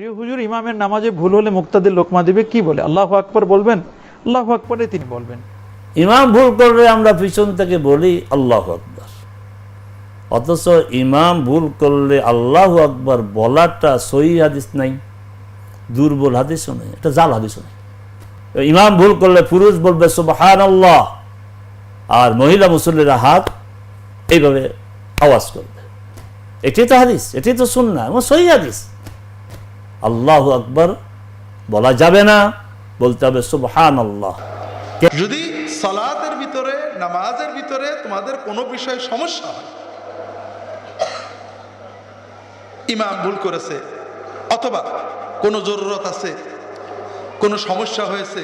প্রিয় হুজুর, ইমামের নামাজে ভুল হলে মুক্তাদের লোকমা কি বলে? আল্লাহ আকবর বলবেন? আল্লাহ আকবরে তিনি বলবেন। ইমাম ভুল করলে আমরা পিছন থেকে বলি আল্লাহ আকবর। অথচ ইমাম ভুল করলে আল্লাহ আকবর বলাটা সহি হাদিস নাই, দুর্বল হাদিসও নেই এটা জাল হাদিসও নেই। ইমাম ভুল করলে পুরুষ বলবে সুবহান আল্লাহ আর মহিলা মুসল্লিরা হাত এইভাবে আওয়াজ করবে। এটাই তো হাদিস, এটাই তো শুননা এবং সহি হাদিস। আল্লাহ আকবর বলা যাবে না, বলতে হবে সুবহান আল্লাহ যদি সালাতের ভিতরে, নামাজের ভিতরে তোমাদের কোনো বিষয়ে সমস্যা হয়, ইমাম ভুল করেছে, অথবা কোনো জরুরত আছে, কোনো সমস্যা হয়েছে,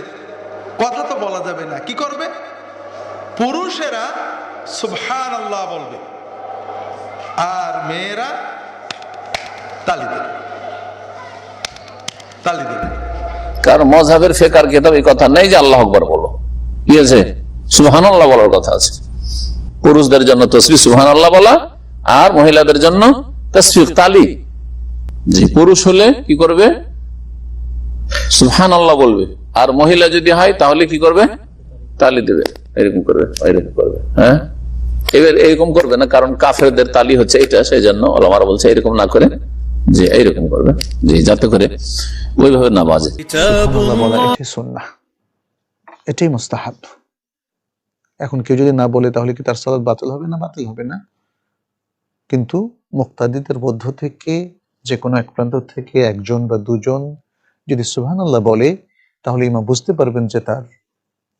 কথা তো বলা যাবে না, কি করবে? পুরুষেরা সুবহান আল্লাহ বলবে, আর মেয়েরা তালি দেবে। তালি দেবে। কার মজাবের ফেকার এই কথা নেই যে আল্লাহ আকবর বলো। আছে? সুহান আল্লাহ বলার কথা আছে। পুরুষদের জন্য সুহান আল্লাহ বলা, আর মহিলাদের জন্য তালি। জি পুরুষ হলে কি করবে? সুহান আল্লাহ বলবে। আর মহিলা যদি হয়, তাহলে কি করবে? তালি দেবে। এরকম করবে এরকম করবে হ্যাঁ? এবার এরকম করবে না, কারণ কাফেরদের তালি হচ্ছে এটা সেই জন্য বলছে এরকম না করে যে এইরকম করবে জি যাতে করে ওইভাবে না বাজে। এটাই সুন্নাহ। এটাই মুস্তাহাব। এখন কেউ যদি না বলে তাহলে কি তার সালাত বাতিল হবে না? বাতিল হবে না। কিন্তু মুক্তাদিদের মধ্য থেকে যে কোনো এক প্রান্ত থেকে একজন বা দুজন যদি সুবহান আল্লাহ বলে তাহলে ইমা বুঝতে পারবেন যে তার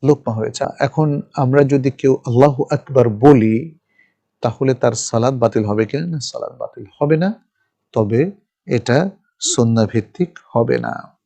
লোকমা হয়েছে। এখন আমরা যদি কেউ আল্লাহ আকবার বলি তাহলে তার সালাদ বাতিল হবে কিনা? না সালাদ বাতিল হবে না। তবে এটা সন্ন্যাভিত্তিক হবে না।